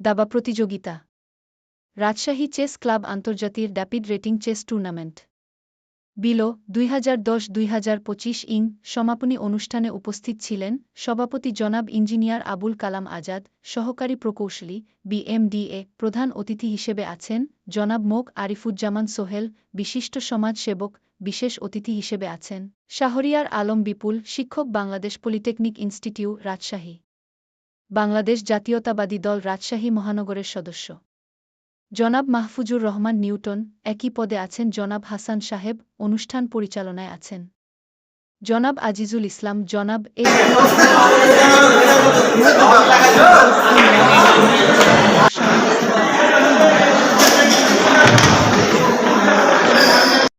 দাবা প্রতিযোগিতা। Rajshahi chess club আন্তর্জাতিক rapid rating chess tournament. Below, দুই হাজার দশ, দুই হাজার পঁচিশ ইং সমাপনী অনুষ্ঠানে উপস্থিত ছিলেন সভাপতি জনাব ইঞ্জিনিয়ার আবুল কালাম আজাদ, সহকারী প্রকৌশলী বিএমডিএ প্রধান অতিথি হিসেবে আছেন জনাব মোক আরিফুজ্জামান সোহেল, বিশিষ্ট সমাজসেবক, বিশেষ অতিথি হিসেবে আছেন শাহরিয়ার আলম বিপুল, শিক্ষক বাংলাদেশ পলিটেকনিক ইনস্টিটিউট রাজশাহী। বাংলাদেশ জাতীয়তাবাদী দল রাজশাহী মহানগরের সদস্য। জনাব মাহফুজুর রহমান নিউটন একই পদে আছেন জনাব হাসান সাহেব, অনুষ্ঠান পরিচালনায় আছেন। জনাব আজিজুল ইসলাম, জনাব এ